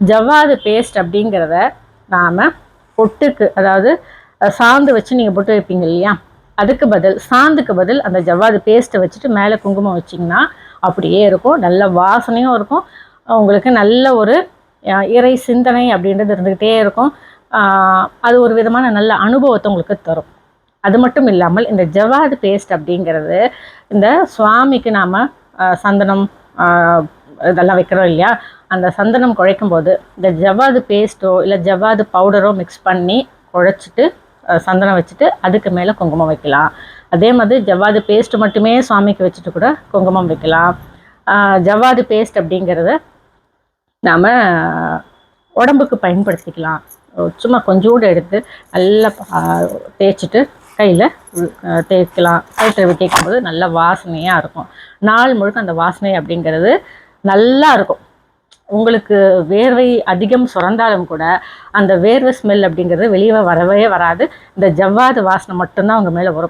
ஜவ்வாது paste அப்படிங்கிறத நாம் பொட்டுக்கு அதாவது சாந்து வச்சு நீங்கள் பொட்டு வைப்பீங்க இல்லையா? அதுக்கு பதில் சாந்துக்கு பதில் அந்த ஜவ்வாது பேஸ்ட்டை வச்சுட்டு மேலே குங்குமம் வச்சிங்கன்னா அப்படியே இருக்கும். நல்ல வாசனையும் இருக்கும். உங்களுக்கு நல்ல ஒரு இறை சிந்தனை அப்படின்றது இருந்துக்கிட்டே இருக்கும். அது ஒரு விதமான நல்ல அனுபவத்தை உங்களுக்கு தரும். அது மட்டும் இல்லாமல் இந்த ஜவ்வாது பேஸ்ட் அப்படிங்கிறது இந்த சுவாமிக்கு நாம் சந்தனம் இதெல்லாம் வைக்கிறோம் இல்லையா? அந்த சந்தனம் குழைக்கும் போது இந்த ஜவ்வாது பேஸ்ட்டோ இல்லை ஜவ்வாது பவுடரோ மிக்ஸ் பண்ணி குழைச்சிட்டு சந்தனம் வச்சுட்டு அதுக்கு மேலே குங்குமம் வைக்கலாம். அதே மாதிரி ஜவ்வாது பேஸ்ட் மட்டுமே சுவாமிக்கு வச்சுட்டு கூட குங்குமம் வைக்கலாம். ஜவ்வாது பேஸ்ட் அப்படிங்கிறத நாம் உடம்புக்கு பயன்படுத்திக்கலாம். சும்மா கொஞ்சோடு எடுத்து நல்லா தேய்ச்சிட்டு கையில் தேய்க்கலாம். கைத்தில் தேய்க்கும் போது நல்ல வாசனையாக இருக்கும். நாள் முழுக்க அந்த வாசனை அப்படிங்கிறது நல்லா இருக்கும் உங்களுக்கு வேர்வை அதிகம் சுரந்தாலும் கூட அந்த வேர்வை ஸ்மெல் அப்படிங்கிறது வெளியே வரவே வராது. இந்த ஜவ்வாது வாசனை மட்டும்தான் உங்கள் மேலே வரும்.